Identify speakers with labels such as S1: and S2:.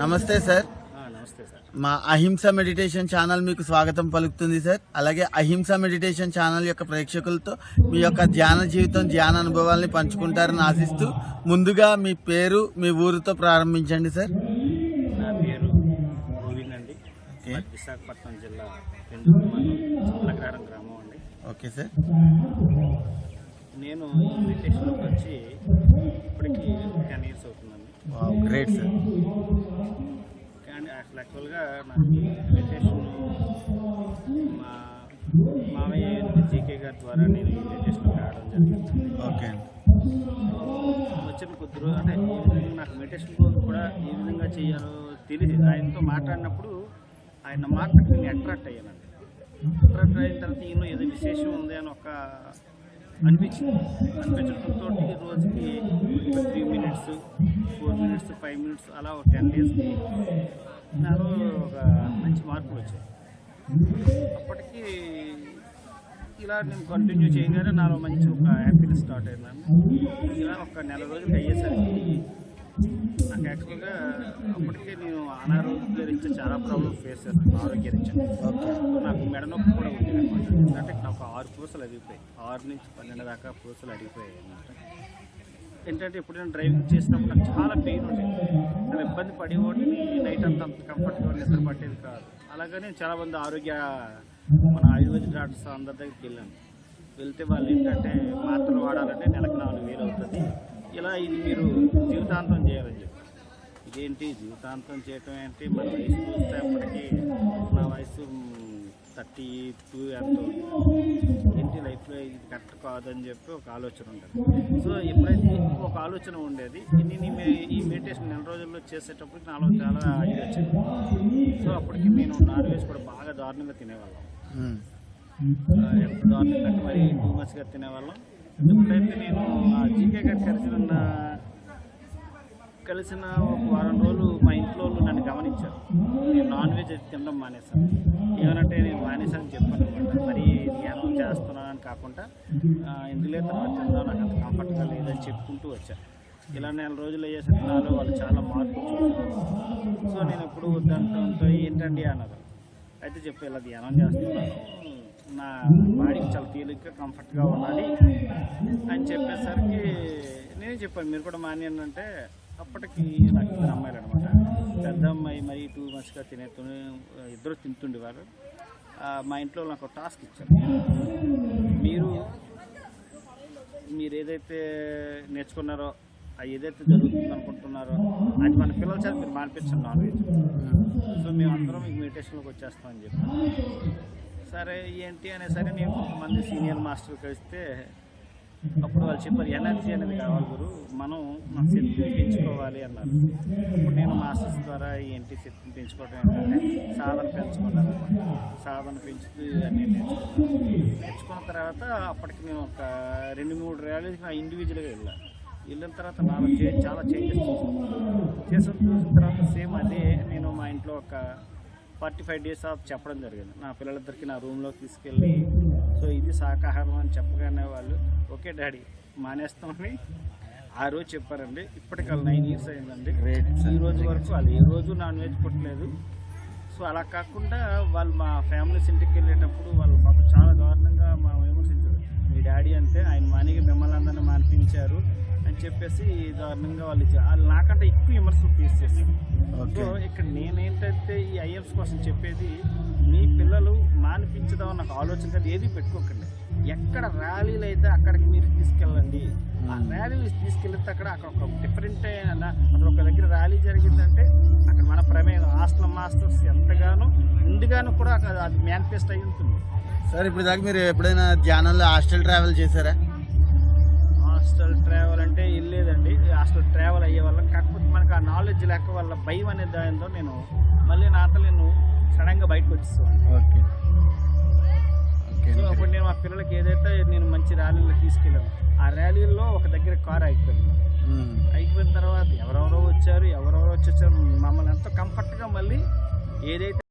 S1: నమస్తే సార్.
S2: ఆ, నమస్తే సార్.
S1: మా అహింస మెడిటేషన్ ఛానల్ మీకు స్వాగతం పలుకుతుంది సార్. అలాగే అహింస మెడిటేషన్ ఛానల్ యొక్క ప్రేక్షకులతో మీ యొక్క ధ్యాన జీవితం ధ్యాన అనుభవాల్ని పంచుకుంటారని ఆశిస్తూ ముందుగా మీ పేరు మీ ఊరితో ప్రారంభించండి సార్.
S2: నా పేరు గోవింద్ అండి. మాది విశాఖపట్నం జిల్లా పెందుకు మండలం చిల్లగ్రారం గ్రామం అండి.
S1: Okay sir.
S2: నేను ఈ వచ్చి అవుతుందండి
S1: గ్రేట్ సార్.
S2: అసలు యాక్చువల్గా నాకు మెడిటేషన్ మా మామయ్య జీకే గారి ద్వారా నేను ఈ మెడిటేషన్కి రావడం జరిగింది.
S1: ఓకే. అండి
S2: వచ్చిన కొద్ది రోజు అంటే ఈ విధంగా నాకు మెడిటేషన్ కూడా ఏ విధంగా చేయాలో తెలియదు ఆయనతో మాట్లాడినప్పుడు ఆయన మాటకు నేను అట్రాక్ట్ అయ్యానండి. అట్రాక్ట్ అయిన తర్వాత ఈయన ఏదో విశేషం ఉంది అని ఒక అనిపించింది? అనిపించడంతో రోజుకి three minutes four minutes five minutes అలా ఒక టెన్ డేస్కి నాలో ఒక మంచి మార్పులు వచ్చాయి అప్పటికి ఇలా నేను కంటిన్యూ చేయగానే నాలో మంచి ఒక హ్యాపీనెస్ స్టార్ట్ అయిందండి ఇలా ఒక నెల రోజులు అయ్యేసరికి నాకు యాక్చువల్గా అప్పటికే నేను అనారోగ్య రీత్యా చాలా ప్రాబ్లమ్ ఫేస్ చేస్తాను ఆరోగ్య రీత్యా. నాకు మెడ నొప్పి కూడా ఉంది అనమాట. ఎందుకంటే నాకు ఆరు పూసలు అరిగిపోయాయి ఆరు నుంచి పన్నెండు దాకా పూసలు అరిగిపోయాయి అనమాట. ఏంటంటే ఇప్పుడు నేను డ్రైవింగ్ చేసినప్పుడు నాకు చాలా పెయిన్ ఉండేది. చాలా ఇబ్బంది పడేవాడిని నైట్ అంతా అంత కంఫర్ట్గా నిద్ర పట్టేది కాదు. అలాగనే చాలామంది ఆరోగ్య మన ఆయుర్వేద డాక్టర్స్ అందరి దగ్గరికి వెళ్ళాను. వెళ్తే వాళ్ళు ఏంటంటే మాత్రలు వాడాలంటే నెలకు నాలుగు వేలు అవుతుంది. ఇలా ఇది మీరు జీవితాంతం చేయాలని చెప్పి. ఇదేంటి? జీవితాంతం చేయటం ఏంటి? మన వయసు చూస్తే అప్పటికి నా వయసు థర్టీ టూ ఎంత. ఏంటి లైఫ్లో ఇది కరెక్ట్ కాదని చెప్పి ఒక ఆలోచన ఉండేది. సో ఎప్పుడైతే ఒక ఆలోచన ఉండేది నేను ఈ మెడిటేషన్ నెల రోజుల్లో చేసేటప్పుడు నాలో చాలా ఇది వచ్చింది. సో అప్పటికి నేను నాన్ వెజ్ కూడా బాగా దారుణంగా తినేవాళ్ళం. ఎంత దారుణంగా అంటే మరి టూ మచ్గా తినేవాళ్ళం. ఎప్పుడైతే నేను ఆ జీకే గారు కలిసిన కలిసిన ఒక వారం రోజులు మా ఇంట్లో వాళ్ళు నన్ను గమనించారు. నేను నాన్ వెజ్ అది తినడం మానేశాను. ఏమనంటే నేను మానేశాను చెప్పాను అనమాట. మరి ధ్యానం చేస్తున్నానని కాకుండా ఇందులో తర్వాత తిందా నాకు అంత కంఫర్ట్గా లేదని చెప్పుకుంటూ వచ్చాను ఇలా నెల రోజులు అయ్యేసరికి నాలో వాళ్ళు చాలా మార్పు సో నేను ఎప్పుడు వద్దంటుంటే ఏంటండి అన్నారు. అయితే చెప్పి ఇలా ధ్యానం చేస్తున్నాను. నా బాడీకి చాలా తేలిగ్గా కంఫర్ట్గా ఉండాలి అని చెప్పేసరికి నేను చెప్పాను. మీరు కూడా మానేయండి అంటే అప్పటికి నాకు ఇద్దరు అమ్మాయిలు అనమాట పెద్ద అమ్మాయి మరి టూ మంత్స్గా తినేతు ఇద్దరు తింటుండేవారు మా ఇంట్లో నాకు టాస్క్ ఇచ్చారు. మీరు మీరు ఏదైతే నేర్చుకున్నారో అది ఏదైతే జరుగుతుంది అనుకుంటున్నారో అది మన పిల్లల చేత మీరు మానిపించండి నాన్ వెజ్. సో మేము అందరం మీకు మెడిటేషన్లోకి వచ్చేస్తామని చెప్పి సరే ఏంటి అనే సరే నేను కొంతమంది సీనియర్ మాస్టర్ కలిస్తే అప్పుడు వాళ్ళు చెప్పారు ఎనర్జీ అనేది కావాలి గురు మనం మన శక్తిని పెంచుకోవాలి అన్నారు. ఇప్పుడు నేను మాస్టర్స్ ద్వారా ఏంటి శక్తిని పెంచుకోవడం ఏంటంటే సాధన పెంచుకున్నాను. సాధన పెంచుతూ అన్నీ నేర్చుకున్నాను. నేర్చుకున్న తర్వాత అప్పటికి నేను ఒక రెండు మూడు ర్యాలీకి నా ఇండివిజువల్గా వెళ్ళాను వెళ్ళిన తర్వాత నాలో చే- చాలా చేంజెస్ చూసాను చేసిన. చూసిన తర్వాత సేమ్ అదే నేను మా ఇంట్లో ఒక ఫార్టీ ఫైవ్ డేస్ ఆఫ్ చెప్పడం జరిగింది. నా పిల్లలిద్దరికి నా రూమ్లోకి తీసుకెళ్ళి సో ఇది శాకాహారం అని చెప్పగానే వాళ్ళు ఓకే డాడీ మానేస్తామని ఆ రోజు చెప్పారండి. ఇప్పటికి నైన్ ఇయర్స్ అయిందండి. ఈ రోజు వరకు వాళ్ళు ఏ రోజు నాన్ వెజ్ పుట్టలేదు సో అలా కాకుండా వాళ్ళు మా ఫ్యామిలీస్ ఇంటికి వెళ్ళేటప్పుడు వాళ్ళు పాపం చాలా దారుణంగా మా విమర్శించారు మీ డాడీ అంటే ఆయన మానిపించారు అని చెప్పేసి దారుణంగా వాళ్ళు ఇచ్చారు. వాళ్ళు నాకంటే ఎక్కువ విమర్శలు ఫేస్
S1: ఓకే.
S2: సో ఇక్కడ నేనేంటంటే ఈ ఐఎఫ్స్ కోసం చెప్పేది మీ పిల్లలు మానిపించదాం నాకు ఆలోచన కాదు ఏది పెట్టుకోకండి. ఎక్కడ ర్యాలీలు అయితే అక్కడికి మీరు తీసుకెళ్ళండి. ఆ ర్యాలీలు తీసుకెళ్తే అక్కడ అక్కడ ఒక డిఫరెంట్ అయిన అక్కడ ఒక దగ్గర ర్యాలీ జరిగిందంటే అక్కడ మన ప్రమేయం హాస్టల్ మాస్టర్స్ ఎంతగానో ముందుగాను కూడా అక్కడ అది మేనిఫెస్ట్ అయి ఉంటుంది.
S1: సార్ ఇప్పుడు దాకా మీరు ఎప్పుడైనా ధ్యానంలో హాస్టల్ ట్రావెల్ చేశారా?
S2: హాస్టల్ ట్రావెల్ అంటే వెళ్ళేదండి హాస్టల్ ట్రావెల్ అయ్యే వల్ల కాకపోతే మనకు ఆ నాలెడ్జ్ లేక వల్ల భయం అనే దానితో నేను మళ్ళీ నాతో నేను సడన్గా బయటకు వచ్చేస్తాను
S1: ఓకే.
S2: సో అప్పుడు నేను మా పిల్లలకి ఏదైతే నేను మంచి ర్యాలీలో తీసుకెళ్ళాను ఆ ర్యాలీలో ఒక దగ్గర కార్ అయిపోయింది. అయిపోయిన తర్వాత ఎవరెవరో వచ్చారు ఎవరెవరో వచ్చి వచ్చారు మమ్మల్ని ఎంతో కంఫర్ట్గా మళ్ళీ ఏదైతే